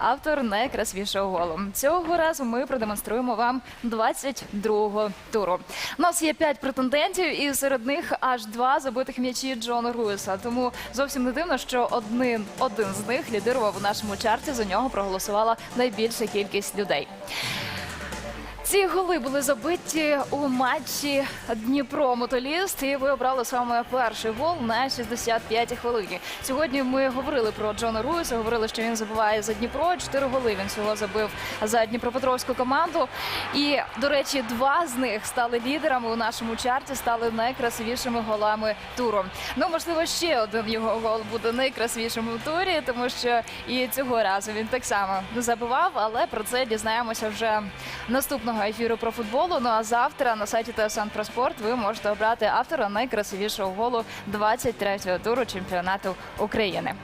автор найкрасивішого голу. Цього разу ми продемонструємо вам 22-го туру. У нас є п'ять претендентів, і серед них аж два забитих м'ячі Джона Руїса. Тому зовсім не дивно, що один, один з них лідирував у нашому чарті. За нього проголосувала найбільша кількість людей. Ці голи були забиті у матчі Дніпро Мотоліст. І ви обрали саме перший гол на 65-й хвилині. Сьогодні ми говорили про Джона Руїса, говорили, що він забиває за Дніпро. Чотири голи він всього забив за Дніпропетровську команду. І, до речі, два з них стали лідерами у нашому чарті, стали найкрасивішими голами туру. Ну, можливо, ще один його гол буде найкрасивішим у турі, тому що і цього разу він так само забивав, але про це дізнаємося вже наступного ефіру про футболу. Ну а завтра на сайті ТСН про спорт ви можете обрати автора найкрасивішого голу 23-го туру чемпіонату України.